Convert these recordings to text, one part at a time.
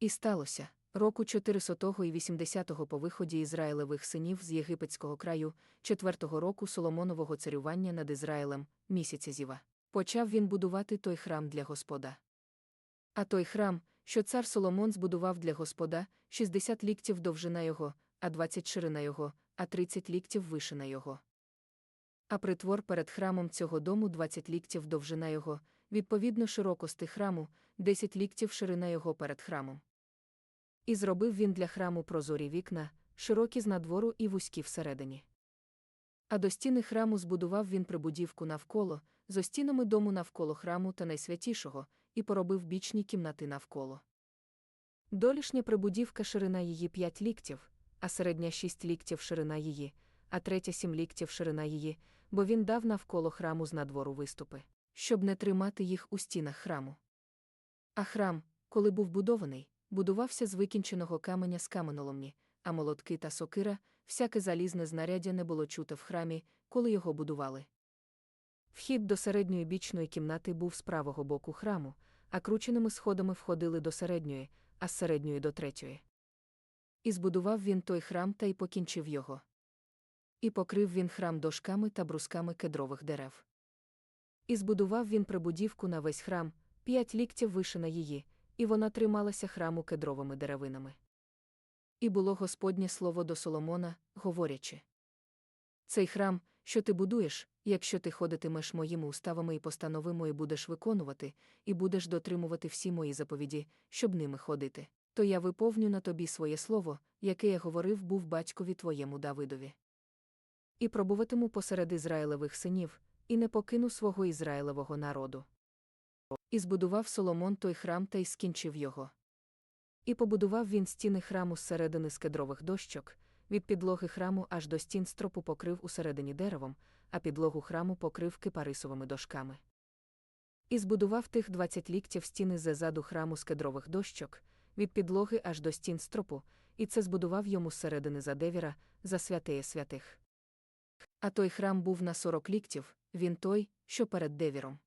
І сталося, року 400 і 80-го по виході Ізраїлевих синів з єгипетського краю, четвертого року Соломонового царювання над Ізраїлем, місяця зіва, почав він будувати той храм для Господа. А той храм, що цар Соломон збудував для Господа, 60 ліктів довжина його, а 20 ширина його, а 30 ліктів вишина його. А притвор перед храмом цього дому 20 ліктів довжина його, відповідно широкости храму, 10 ліктів ширина його перед храмом. І зробив він для храму прозорі вікна, широкі з надвору і вузькі всередині. А до стіни храму збудував він прибудівку навколо, зо стінами дому навколо храму та найсвятішого, і поробив бічні кімнати навколо. Долішня прибудівка ширина її 5 ліктів, а середня 6 ліктів ширина її, а третя 7 ліктів ширина її, бо він дав навколо храму з надвору виступи, щоб не тримати їх у стінах храму. А храм, коли був будований, будувався з викінченого каменя з каменоломні, а молотки та сокира, всяке залізне знаряддя не було чуте в храмі, коли його будували. Вхід до середньої бічної кімнати був з правого боку храму, а крученими сходами входили до середньої, а з середньої до третьої. І збудував він той храм та й покінчив його. І покрив він храм дошками та брусками кедрових дерев. І збудував він прибудівку на весь храм, п'ять ліктів вище на її, і вона трималася храму кедровими деревинами. І було Господнє слово до Соломона, говорячи: Цей храм, що ти будуєш, якщо ти ходитимеш моїми уставами і постанови мої будеш виконувати, і будеш дотримувати всі мої заповіді, щоб ними ходити, то я виповню на тобі своє слово, яке я говорив був батькові твоєму Давидові. І пробуватиму посеред Ізраїлевих синів, і не покину свого Ізраїлевого народу. І збудував Соломон той храм та й скінчив його. І побудував він стіни храму зсередини з кедрових дощок, від підлоги храму аж до стін стропу покрив усередині деревом, а підлогу храму покрив кипарисовими дошками. І збудував тих двадцять ліктів стіни ззаду храму з кедрових дощок, від підлоги аж до стін стропу, і це збудував йому зсередини за девіра, за святеє святих. А той храм був на сорок ліктів, він той, що перед девіром.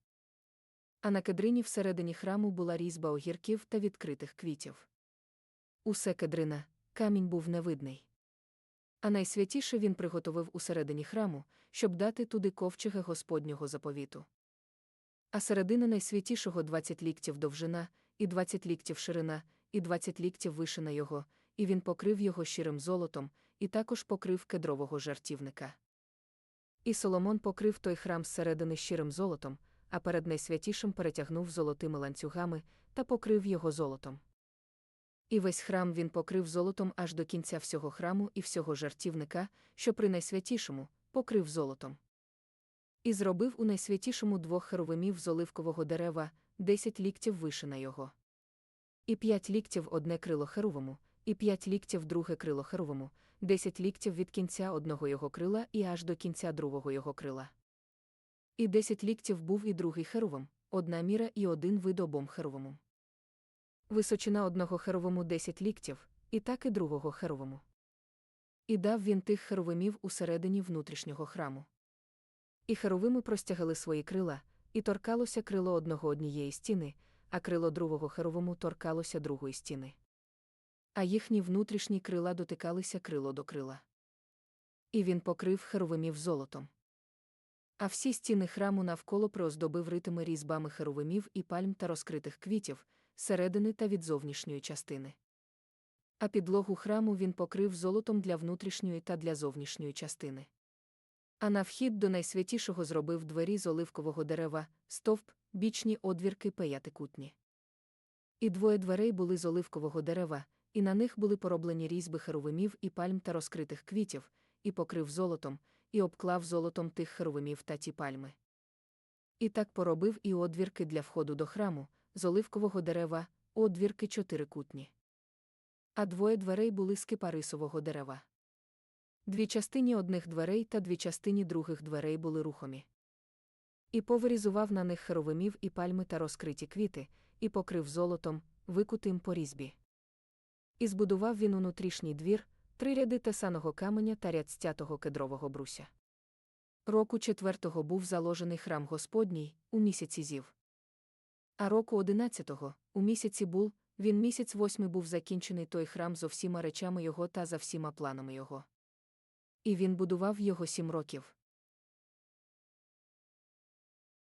А на кедрині всередині храму була різьба огірків та відкритих квітів. Усе кедрина, камінь був невидний. А найсвятіше він приготовив усередині храму, щоб дати туди ковчега Господнього заповіту. А середина найсвятішого 20 ліктів довжина, і 20 ліктів ширина, і 20 ліктів вишина його, і він покрив його щирим золотом, і також покрив кедрового жартівника. І Соломон покрив той храм зсередини щирим золотом, а перед найсвятішим перетягнув золотими ланцюгами та покрив його золотом. І весь храм він покрив золотом аж до кінця всього храму і всього жартівника, що при найсвятішому, покрив золотом. І зробив у найсвятішому двох херовимів з оливкового дерева, десять ліктів вишина його. І п'ять ліктів одне крило херовому, і п'ять ліктів друге крило херовому, десять ліктів від кінця одного його крила і аж до кінця другого його крила. І десять ліктів був і другий херовим, одна міра і один вид обом херовому. Височина одного херовому десять ліктів, і так і другого херовому. І дав він тих херовимів усередині внутрішнього храму. І херовими простягали свої крила, і торкалося крило одного однієї стіни, а крило другого херовому торкалося другої стіни. А їхні внутрішні крила дотикалися крило до крила. І він покрив херовимів золотом. А всі стіни храму навколо приоздобив ритими різьбами херовимів і пальм та розкритих квітів, середини та від зовнішньої частини. А підлогу храму він покрив золотом для внутрішньої та для зовнішньої частини. А на вхід до найсвятішого зробив двері з оливкового дерева, стовп, бічні одвірки п'ятикутні. І двоє дверей були з оливкового дерева, і на них були пороблені різьби херовимів і пальм та розкритих квітів, і покрив золотом, і обклав золотом тих херовимів та ті пальми. І так поробив і одвірки для входу до храму, з оливкового дерева, одвірки чотирикутні. А двоє дверей були з кипарисового дерева. Дві частині одних дверей та дві частині других дверей були рухомі. І повирізував на них херовимів і пальми та розкриті квіти, і покрив золотом, викутим по різьбі. І збудував він унутрішній двір, три ряди тесаного каменя та ряд стятого кедрового бруся. Року четвертого був заложений храм Господній у місяці зів. А року одинадцятого, у місяці бул, Він місяць восьмий був закінчений той храм зо всіма речами його та за всіма планами його. І він будував його сім років.